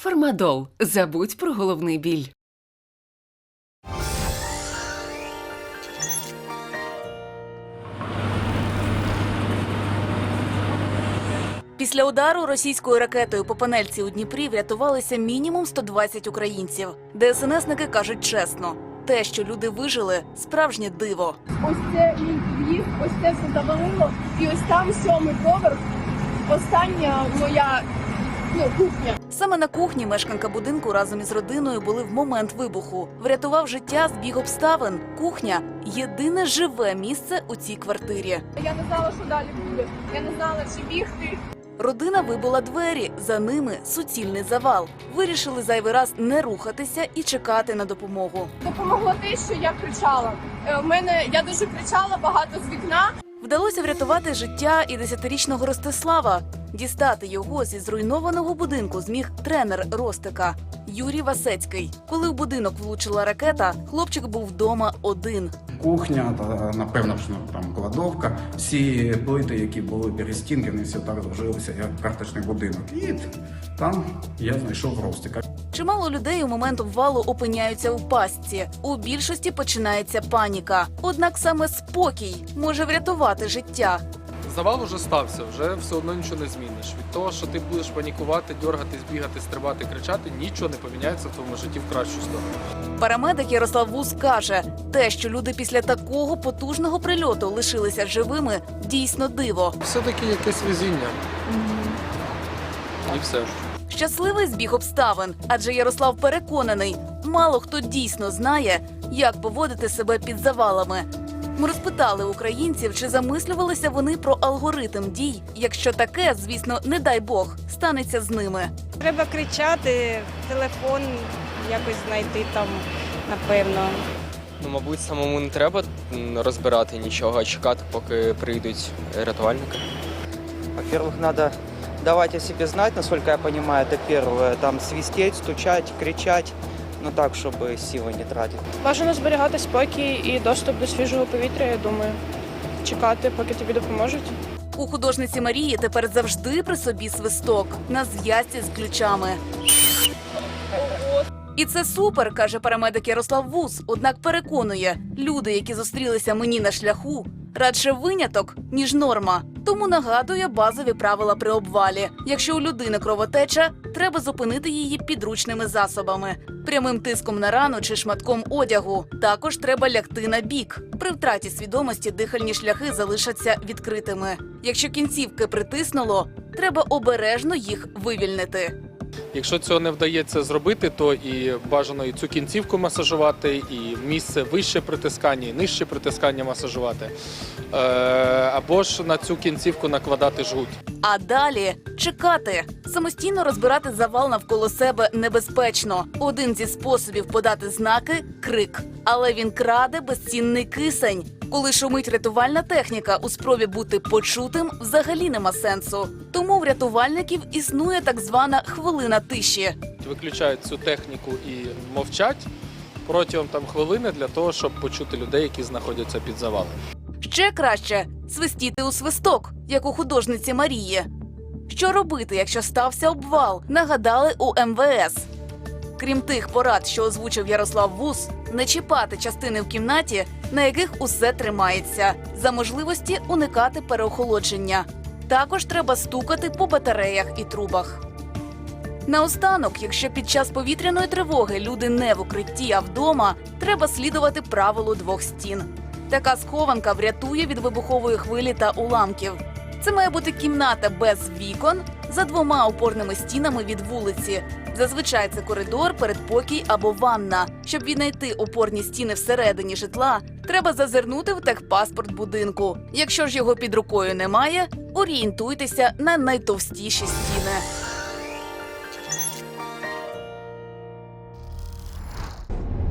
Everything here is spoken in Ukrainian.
Фармадол. Забудь про головний біль. Після удару російською ракетою по панельці у Дніпрі врятувалися мінімум 120 українців. ДСНСники кажуть чесно, те, що люди вижили, справжнє диво. Ось це мій ось це все завалило, і ось там сьомий поверх, остання моя. Саме на кухні мешканка будинку разом із родиною були в момент вибуху. Врятував життя збіг обставин. Кухня єдине живе місце у цій квартирі. Я не знала, що далі буде. Я не знала, чи бігти. Родина вибила двері. За ними суцільний завал. Вирішили зайвий раз не рухатися і чекати на допомогу. Допомогло те, що я кричала. Е, В мене я дуже кричала багато з вікна. Вдалося врятувати життя і десятирічного Ростислава. Дістати його зі зруйнованого будинку зміг тренер Ростика Юрій Васецький. Коли в будинок влучила ракета, хлопчик був вдома один. Кухня, та напевно що там кладовка. Всі плити, які були перестінки, вони все так зложилися, як карточний будинок. І там я знайшов Ростика. Чимало людей у момент обвалу опиняються у пастці. У більшості починається паніка. Однак саме спокій може врятувати життя. Завал уже стався, вже все одно нічого не зміниш. Від того, що ти будеш панікувати, дергатись, бігати, стрибати, кричати, нічого не поміняється в твоєму житті в кращу сторону. Парамедик Ярослав Вуз каже, те, що люди після такого потужного прильоту лишилися живими, дійсно диво. Все-таки якесь везіння. І все. Щасливий збіг обставин, адже Ярослав переконаний, мало хто дійсно знає, як поводити себе під завалами. Ми розпитали українців, чи замислювалися вони про алгоритм дій, якщо таке, звісно, не дай Бог, станеться з ними. Треба кричати, телефон якось знайти там, напевно. Ну, мабуть, самому не треба розбирати нічого, а чекати, поки прийдуть рятувальники. Во-первых, надо давать о себе знать, насколько я понимаю, это первое. Там свистеть, стучать, кричать, но так, чтобы силы не тратить. Бажано зберігати спокій і доступ до свіжого повітря, я думаю. Чекати, поки тобі допоможуть. У художниці Марії тепер завжди при собі свисток на зв'язці з ключами. І це супер, каже парамедик Ярослав Вуз. Однак переконує, люди, які зустрілися мені на шляху, радше виняток, ніж норма. Тому нагадує базові правила при обвалі. Якщо у людини кровотеча, треба зупинити її підручними засобами, прямим тиском на рану чи шматком одягу. Також треба лягти на бік. При втраті свідомості дихальні шляхи залишаться відкритими. Якщо кінцівки притиснуло, треба обережно їх вивільнити. Якщо цього не вдається зробити, то і бажано і цю кінцівку масажувати, і місце вище притискання, і нижче притискання масажувати. Е, або ж на цю кінцівку накладати жгут. А далі чекати. Самостійно розбирати завал навколо себе небезпечно. Один зі способів подати знаки крик. Але він краде безцінний кисень. Коли шумить рятувальна техніка у спробі бути почутим, взагалі нема сенсу. Тому в рятувальників існує так звана хвилина тиші. Виключають цю техніку і мовчать протягом там хвилини для того, щоб почути людей, які знаходяться під завалом. Ще краще свистіти у свисток, як у художниці Марії. Що робити, якщо стався обвал? Нагадали у МВС. Крім тих порад, що озвучив Ярослав Вус, не чіпати частини в кімнаті, на яких усе тримається, за можливості уникати переохолодження. Також треба стукати по батареях і трубах. Наостанок, якщо під час повітряної тривоги люди не в укритті, а вдома, треба слідувати правилу двох стін. Така схованка врятує від вибухової хвилі та уламків. Це має бути кімната без вікон за двома опорними стінами від вулиці. Зазвичай це коридор, передпокій або ванна. Щоб віднайти опорні стіни всередині житла, треба зазирнути в техпаспорт будинку. Якщо ж його під рукою немає, орієнтуйтеся на найтовстіші стіни.